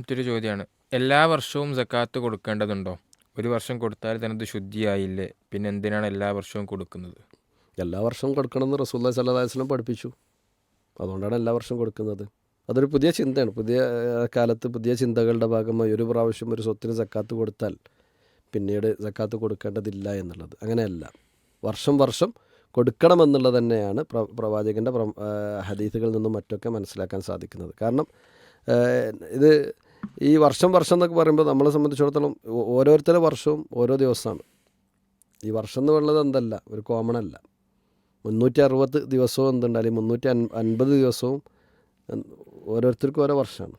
മറ്റൊരു ചോദ്യമാണ് എല്ലാ വർഷവും സക്കാത്ത് കൊടുക്കേണ്ടതുണ്ടോ? ഒരു വർഷം കൊടുത്താൽ തന്നെ അത് ശുദ്ധിയായില്ലേ? പിന്നെ എന്തിനാണ് എല്ലാ വർഷവും കൊടുക്കുന്നത്? എല്ലാ വർഷവും കൊടുക്കണമെന്ന് റസൂല്ലാ സല്ലാസ്ലം പഠിപ്പിച്ചു. അതുകൊണ്ടാണ് എല്ലാ വർഷവും കൊടുക്കുന്നത്. അതൊരു പുതിയ ചിന്തയാണ്. പുതിയ കാലത്ത് പുതിയ ചിന്തകളുടെ ഭാഗമായി ഒരു പ്രാവശ്യം ഒരു സ്വത്തിന് സക്കാത്ത് കൊടുത്താൽ പിന്നീട് സക്കാത്ത് കൊടുക്കേണ്ടതില്ല എന്നുള്ളത്. അങ്ങനെയല്ല. വർഷം വർഷം കൊടുക്കണമെന്നുള്ളത് തന്നെയാണ് പ്ര പ്രവാചകന്റെ ഹദീസുകളിൽ നിന്നും മറ്റൊക്കെ മനസ്സിലാക്കാൻ സാധിക്കുന്നത്. കാരണം ഇത് ഈ വർഷം വർഷം എന്നൊക്കെ പറയുമ്പോൾ നമ്മളെ സംബന്ധിച്ചിടത്തോളം ഓരോരുത്തരുടെ വർഷവും ഓരോ ദിവസമാണ്. ഈ വർഷം എന്ന് പറയുന്നത് എന്തല്ല ഒരു കോമൺ അല്ല. മുന്നൂറ്റി അറുപത് ദിവസവും എന്തുണ്ട് അല്ലെങ്കിൽ മുന്നൂറ്റി അൻപത് ദിവസവും ഓരോരുത്തർക്കും ഓരോ വർഷമാണ്.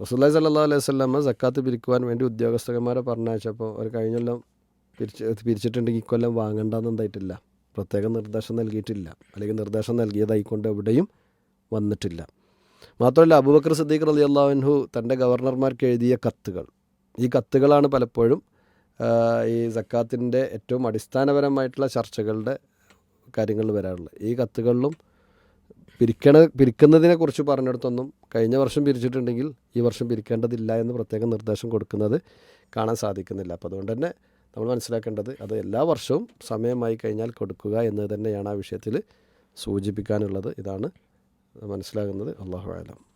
റസൂല്ലായി സല്ലാ അലൈഹി സ്വല്ലാമ സക്കാത്ത് പിരിക്കുവാൻ വേണ്ടി ഉദ്യോഗസ്ഥന്മാരെ പറഞ്ഞയച്ചപ്പോൾ അവർ കഴിഞ്ഞെല്ലാം പിരിച്ച് പിരിച്ചിട്ടുണ്ടെങ്കിൽ ഇക്കൊല്ലം വാങ്ങണ്ടെന്ന് എന്തായിട്ടില്ല. പ്രത്യേക നിർദ്ദേശം നൽകിയിട്ടില്ല. അല്ലെങ്കിൽ നിർദ്ദേശം നൽകിയതായിക്കൊണ്ട് എവിടെയും വന്നിട്ടില്ല. മാത്രമല്ല അബൂബക്കർ സിദ്ദീഖ് അലി അള്ളാഹുൻഹു തന്റെ ഗവർണർമാർക്ക് എഴുതിയ കത്തുകൾ. ഈ കത്തുകളാണ് പലപ്പോഴും ഈ സക്കാത്തിന്റെ ഏറ്റവും അടിസ്ഥാനപരമായിട്ടുള്ള ചർച്ചകളുടെ കാര്യങ്ങൾ വരാറുള്ളത്. ഈ കത്തുകളിലും പിരിക്കണ പിരിക്കുന്നതിനെ കുറിച്ച് പറഞ്ഞിടത്തൊന്നും കഴിഞ്ഞ വർഷം പിരിച്ചിട്ടുണ്ടെങ്കിൽ ഈ വർഷം പിരിക്കേണ്ടതില്ല എന്ന് പ്രത്യേകം നിർദ്ദേശം കൊടുക്കുന്നത് കാണാൻ സാധിക്കുന്നില്ല. അപ്പോൾ അതുകൊണ്ട് തന്നെ നമ്മൾ മനസ്സിലാക്കേണ്ടത് അത് എല്ലാ വർഷവും സമയമായി കഴിഞ്ഞാൽ കൊടുക്കുക എന്ന് തന്നെയാണ് ആ വിഷയത്തിൽ സൂചിപ്പിക്കാനുള്ളത്. ഇതാണ് മനസ്സിലാകുന്നത്. അള്ളാഹു ആലം